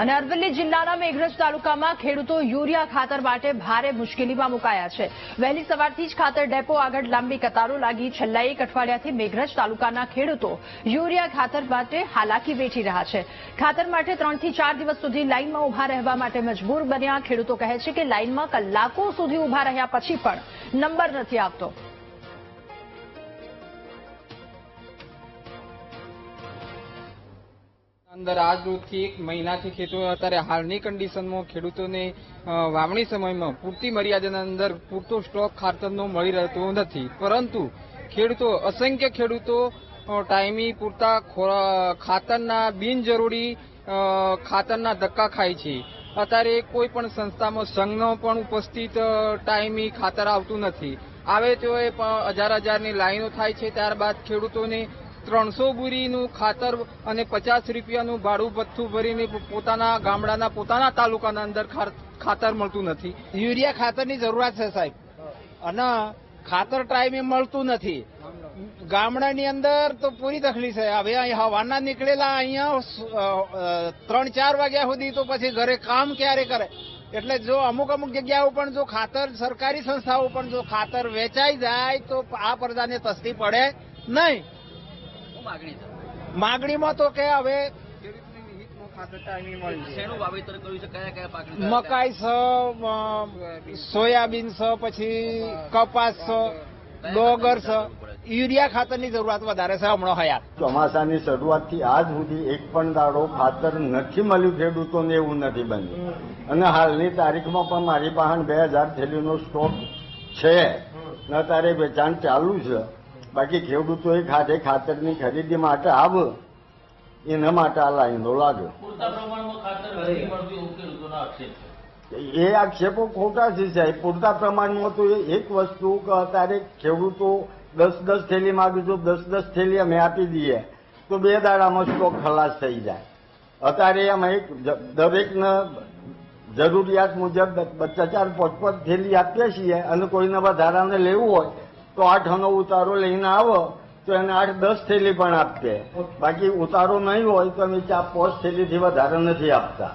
અને અરવલ્લી જિલ્લાના મેઘરજ તાલુકામાં ખેડૂતો યુરિયા ખાતર માટે ભારે મુશ્કેલીમાં મુકાયા છે. વહેલી સવારથી જ ખાતર ડેપો આગળ લાંબી કતારો લાગી. છેલ્લા એક અઠવાડિયાથી મેઘરજ તાલુકાના ખેડૂતો યુરિયા ખાતર માટે હાલાકી વેઠી રહ્યા છે. ખાતર માટે ત્રણથી ચાર દિવસ સુધી લાઇનમાં ઊભા રહેવા માટે મજબૂર બન્યા. ખેડૂતો કહે છે કે લાઇનમાં કલાકો સુધી ઊભા રહ્યા પછી પણ નંબર નથી આવતો. અંદર આજ રોજથી એક મહિનાથી ખેડૂતો અત્યારે હાલની કન્ડિશનમાં ખેડૂતોને વાવણી સમયમાં પૂરતી મર્યાદાના અંદર પૂરતો સ્ટોક ખાતરનો મળી રહેતો નથી. પરંતુ ખેડૂતો, અસંખ્ય ખેડૂતો ટાઈમી પૂરતા ખાતરના બિનજરૂરી ખાતરના ધક્કા ખાય છે. અત્યારે કોઈ પણ સંસ્થામાં સંઘનો પણ ઉપસ્થિત ટાઈમી ખાતર આવતું નથી. આવે તો એ હજાર હજારની લાઈનો થાય છે, ત્યારબાદ ખેડૂતોને ત્રણસો બુરીનું ખાતર અને પચાસ રૂપિયાનું ભાડું ભથ્થું ભરીને પોતાના ગામડાના પોતાના તાલુકાના અંદર ખાતર મળતું નથી. યુરિયા ખાતરની જરૂરિયાત છે સાહેબ. અને ખાતર ટાઈમે મળતું નથી. ગામડાની અંદર તો પૂરી તકલીફ છે. હવે હવાના નીકળેલા અહીંયા ત્રણ ચાર વાગ્યા સુધી તો પછી ઘરે કામ ક્યારે કરે? એટલે જો અમુક અમુક જગ્યાઓ પણ જો ખાતર, સરકારી સંસ્થાઓ પણ જો ખાતર વેચાઈ જાય તો આ પ્રજાને તસ્તી પડે નહીં. માગણીમાં તો કે હવે ખાતર ટાઈમે મળી જાય. શેનું વાવેતર કર્યું છે? કયા કયા પાક મકાઈ છે સોયાબીન છે પછી કપાસ છે ડોગર છે? યુરિયા ખાતરની જરૂરિયાત વધારે છે હમણાં હયાત. ચોમાસાની શરૂઆતથી આજ સુધી એક પણ દાડો ખાતર નથી મળ્યું ખેડૂતોને એવું નથી બન્યું. અને હાલની તારીખમાં પણ મારી પાસે બે હજાર થેલીનો સ્ટોક છે. ને અત્યારે વેચાણ ચાલુ છે. બાકી ખેડૂતોએ ખાતે ખાતરની ખરીદી માટે આવે. એના માટે આ લાઈનો લાગે. પૂરતા પ્રમાણમાં ખાતર નથી મળતું એવું ખેડૂતોનો આક્ષેપ છે. એ આક્ષેપો ખોટા છે સાહેબ. પૂરતા પ્રમાણમાં તો એક વસ્તુ કે અત્યારે ખેડૂતો દસ દસ થેલી માગે જો દસ દસ થેલી અમે આપી દઈએ તો બે દાડામાં સ્ટોક ખલાસ થઈ જાય. અત્યારે અમે એક દરેકને જરૂરિયાત મુજબ બ- ચાર પાંચ પાંચ થેલી આપીએ છીએ અને કોઈને વધારાને લેવું હોય તો આઠનો ઉતારો લઈને આવો તો એને આઠ દસ થેલી પણ આપજે બાકી ઉતારો નહીં હોય તો અમે ચા પોસ્ટ થેલીથી વધારે નથી આપતા.